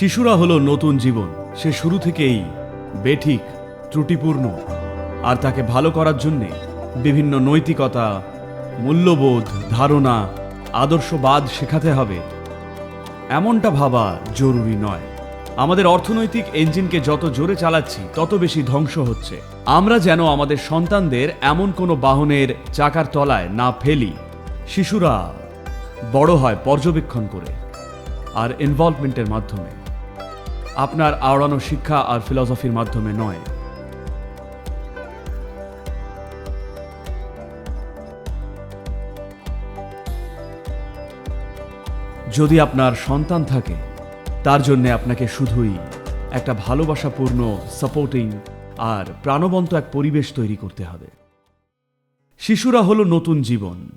শিশুরা হলো নতুন জীবন। সে শুরু থেকেই বেঠিক, ত্রুটিপূর্ণ, আর তাকে ভালো করার জন্যে বিভিন্ন নৈতিকতা, মূল্যবোধ, ধারণা, আদর্শবাদ শেখাতে হবে। এমনটা ভাবা জরুরি নয়। আমাদের অর্থনৈতিক ইঞ্জিনকে যত জোরে চালাচ্ছি, তত বেশি ধ্বংস হচ্ছে। আমরা যেন আমাদের সন্তানদের এমন কোনো বাহনের চাকার তলায় না ফেলি। শিশুরা বড় হয় পর্যবেক্ষণ করে, আর ইনভলভমেন্টের মাধ্যমে। আপনার আওড়ানো শিক্ষা আর ফিলসফির মাধ্যমে নয়। যদি আপনার সন্তান থাকে, তার জন্য আপনাকে শুধুই একটা ভালোবাসাপূর্ণ সাপোর্টিং আর প্রাণবন্ত এক পরিবেশ তৈরি করতে হবে। শিশুরা হলো নতুন জীবন।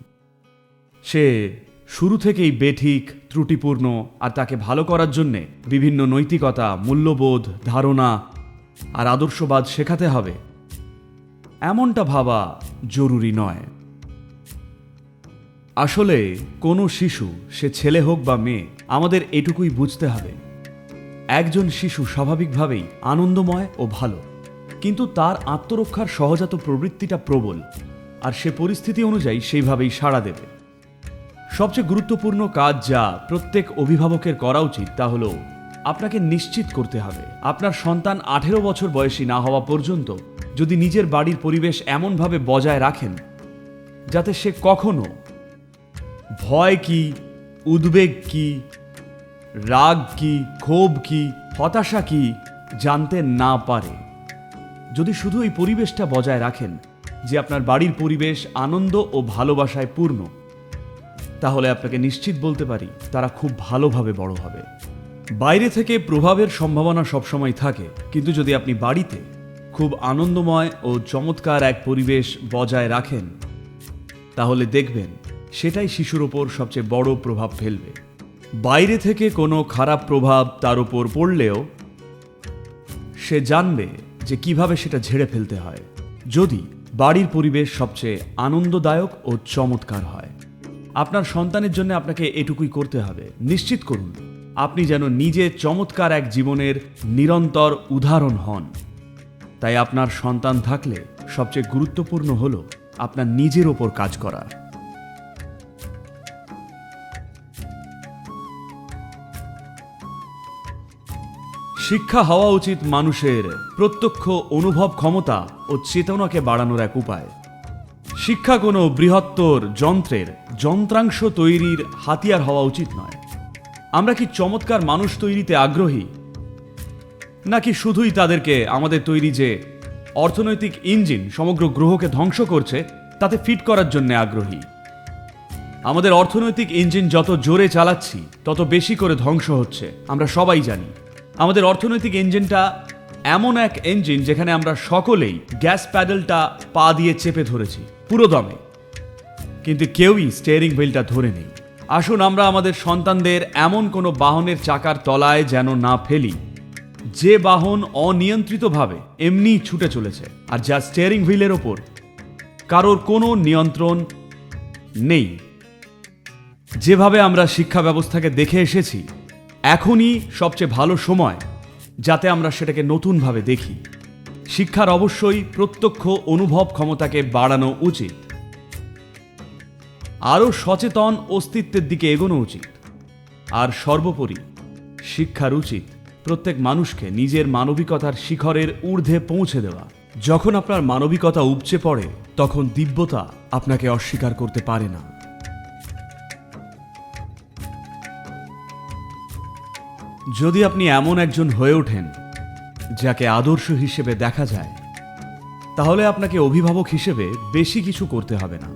সে শুরু থেকেই বেঠিক, ত্রুটিপূর্ণ আর তাকে ভালো করার জন্যে বিভিন্ন নৈতিকতা, মূল্যবোধ, ধারণা আর আদর্শবাদ শেখাতে হবে। এমনটা ভাবা জরুরি নয়। আসলে কোনো শিশু, সে ছেলে হোক বা মেয়ে, আমাদের এটুকুই বুঝতে হবে। একজন শিশু স্বাভাবিকভাবেই আনন্দময় ও ভালো। কিন্তু তার আত্মরক্ষার সহজাত প্রবৃত্তিটা প্রবল আর সে পরিস্থিতি অনুযায়ী সেইভাবেই সাড়া দেবে। সবচেয়ে গুরুত্বপূর্ণ কাজ যা প্রত্যেক অভিভাবকের করা উচিত তা হলো আপনাকে নিশ্চিত করতে হবে। আপনার সন্তান আঠেরো বছর বয়সী না হওয়া পর্যন্ত যদি নিজের বাড়ির পরিবেশ এমনভাবে বজায় রাখেন যাতে সে কখনো ভয় কি, উদ্বেগ কি, রাগ কি, ক্ষোভ কি, হতাশা কি জানতে না পারে। যদি শুধু এই পরিবেশটা বজায় রাখেন যে আপনার বাড়ির পরিবেশ আনন্দ ও ভালোবাসায় পূর্ণ তাহলে আপনাকে নিশ্চিত বলতে পারি, তারা খুব ভালোভাবে বড় হবে। বাইরে থেকে প্রভাবের সম্ভাবনা সবসময় থাকে, কিন্তু যদি আপনি বাড়িতে খুব আনন্দময় ও চমৎকার এক পরিবেশ বজায় রাখেন, তাহলে দেখবেন সেটাই শিশুর ওপর সবচেয়ে বড় প্রভাব ফেলবে। বাইরে থেকে কোনো খারাপ প্রভাব তার উপর পড়লেও সে জানবে যে কীভাবে সেটা ঝেড়ে ফেলতে হয়, যদি বাড়ির পরিবেশ সবচেয়ে আনন্দদায়ক ও চমৎকার হয়। আপনার সন্তানের জন্য আপনাকে এটুকুই করতে হবে। নিশ্চিত করুন, আপনি যেন নিজে চমৎকার এক জীবনের নিরন্তর উদাহরণ হন। তাই আপনার সন্তান থাকলে সবচেয়ে গুরুত্বপূর্ণ হল আপনার নিজের ওপর কাজ করা। শিক্ষা হওয়া উচিত মানুষের প্রত্যক্ষ অনুভব ক্ষমতা ও চেতনাকে বাড়ানোর এক উপায়। শিক্ষা কোনো বৃহত্তর যন্ত্রের যন্ত্রাংশ তৈরির হাতিয়ার হওয়া উচিত নয়। আমরা কি চমৎকার মানুষ তৈরিতে আগ্রহী? নাকি শুধুই তাদেরকে আমাদের তৈরি যে অর্থনৈতিক ইঞ্জিন সমগ্র গ্রহকে ধ্বংস করছে, তাতে ফিট করার জন্য আগ্রহী? আমাদের অর্থনৈতিক ইঞ্জিন যত জোরে চালাচ্ছি, তত বেশি করে ধ্বংস হচ্ছে, আমরা সবাই জানি। আমাদের অর্থনৈতিক ইঞ্জিনটা এমন এক ইঞ্জিন যেখানে আমরা সকলেই গ্যাস প্যাডেলটা পা দিয়ে চেপে ধরেছি, পুরো দমে। কিন্তু কেউই স্টিয়ারিং হুইলটা ধরে নেই। আসুন আমরা আমাদের সন্তানদের এমন কোনো বাহনের চাকার তলায় যেন না ফেলি। যে বাহন অনিয়ন্ত্রিতভাবে এমনিই ছুটে চলেছে আর যা স্টিয়ারিং হুইলের ওপর। কারোর কোনো নিয়ন্ত্রণ নেই। যেভাবে আমরা শিক্ষা ব্যবস্থাকে দেখে এসেছি, এখনই সবচেয়ে ভালো সময় যাতে আমরা সেটাকে নতুনভাবে দেখি। শিক্ষার অবশ্যই প্রত্যক্ষ অনুভব ক্ষমতাকে বাড়ানো উচিত। আরও সচেতন অস্তিত্বের দিকে এগোনো উচিত। আর সর্বোপরি, শিক্ষার উচিত প্রত্যেক মানুষকে নিজের মানবিকতার শিখরের ঊর্ধ্বে পৌঁছে দেওয়া। যখন আপনার মানবিকতা উপচে পড়ে, তখন দিব্যতা আপনাকে অস্বীকার করতে পারে না। যদি আপনি এমন একজন হয়ে ওঠেন, যাকে আদর্শ হিসেবে দেখা যায়, তাহলে আপনাকে অভিভাবক হিসেবে বেশি কিছু করতে হবে না।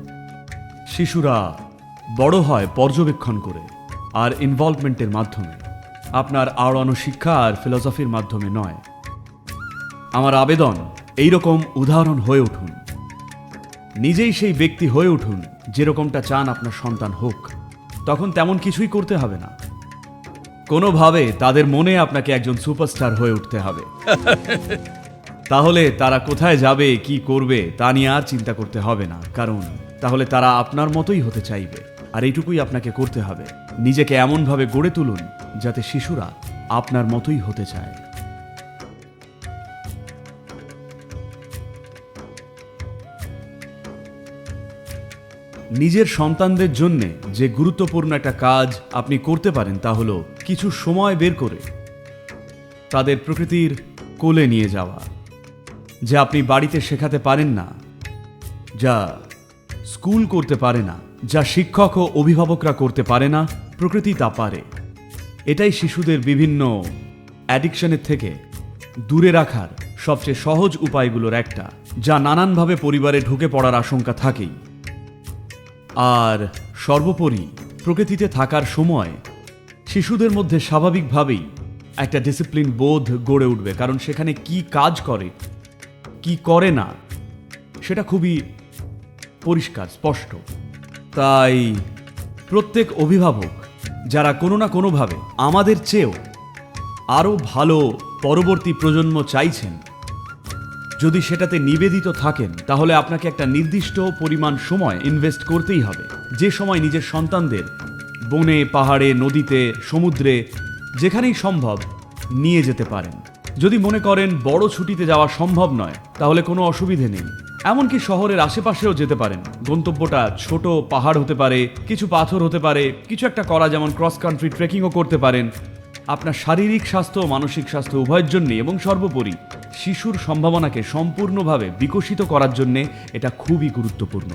শিশুরা বড় হয় পর্যবেক্ষণ করে আর ইনভলভমেন্টের মাধ্যমে। আপনার আওড়ানো শিক্ষা আর ফিলসফির মাধ্যমে নয়। আমার আবেদন এই রকম উদাহরণ হয়ে উঠুন। নিজেই সেই ব্যক্তি হয়ে উঠুন, যেরকমটা চান আপনার সন্তান হোক। তখন তেমন কিছুই করতে হবে না। কোনোভাবে তাদের মনে আপনাকে একজন সুপারস্টার হয়ে উঠতে হবে। তাহলে তারা কোথায় যাবে, কি করবে, তা নিয়ে আর চিন্তা করতে হবে না। কারণ তাহলে তারা আপনার মতোই হতে চাইবে। আর এইটুকুই আপনাকে করতে হবে। নিজেকে এমনভাবে গড়ে তুলুন যাতে শিশুরা আপনার মতোই হতে চায়। নিজের সন্তানদের জন্য যে গুরুত্বপূর্ণ একটা কাজ আপনি করতে পারেন তা হলো কিছু সময় বের করে তাদের প্রকৃতির কোলে নিয়ে যাওয়া, যা আপনি বাড়িতে শেখাতে পারেন না, যা স্কুল করতে পারে না, যা শিক্ষক ও অভিভাবকরা করতে পারে না, প্রকৃতি তা পারে। এটাই শিশুদের বিভিন্ন অ্যাডিকশনের থেকে দূরে রাখার সবচেয়ে সহজ উপায়গুলোর একটা, যা নানানভাবে পরিবারে ঢুকে পড়ার আশঙ্কা থাকেই। আর সর্বোপরি, প্রকৃতিতে থাকার সময় শিশুদের মধ্যে স্বাভাবিকভাবেই একটা ডিসিপ্লিন বোধ গড়ে উঠবে, কারণ সেখানে কি কাজ করে, কি করে না, সেটা খুবই পরিষ্কার, স্পষ্ট। তাই প্রত্যেক অভিভাবক, যারা কোনো না কোনোভাবে আমাদের চেয়েও আরও ভালো পরবর্তী প্রজন্ম চাইছেন, যদি সেটাতে নিবেদিত থাকেন, তাহলে আপনাকে একটা নির্দিষ্ট পরিমাণ সময় ইনভেস্ট করতেই হবে। যে সময় নিজের সন্তানদের বনে, পাহাড়ে, নদীতে, সমুদ্রে, যেখানেই সম্ভব নিয়ে যেতে পারেন। যদি মনে করেন বড় ছুটিতে যাওয়া সম্ভব নয়, তাহলে কোনো অসুবিধে নেই। এমনকি শহরের আশেপাশেও যেতে পারেন। গন্তব্যটা ছোট পাহাড় হতে পারে, কিছু পাথর হতে পারে, কিছু একটা করা যেমন ক্রস কান্ট্রি ট্রেকিংও করতে পারেন। আপনার শারীরিক স্বাস্থ্য ও মানসিক স্বাস্থ্য উভয়ের জন্যে এবং সর্বোপরি শিশুর সম্ভাবনাকে সম্পূর্ণভাবে বিকশিত করার জন্যে এটা খুবই গুরুত্বপূর্ণ।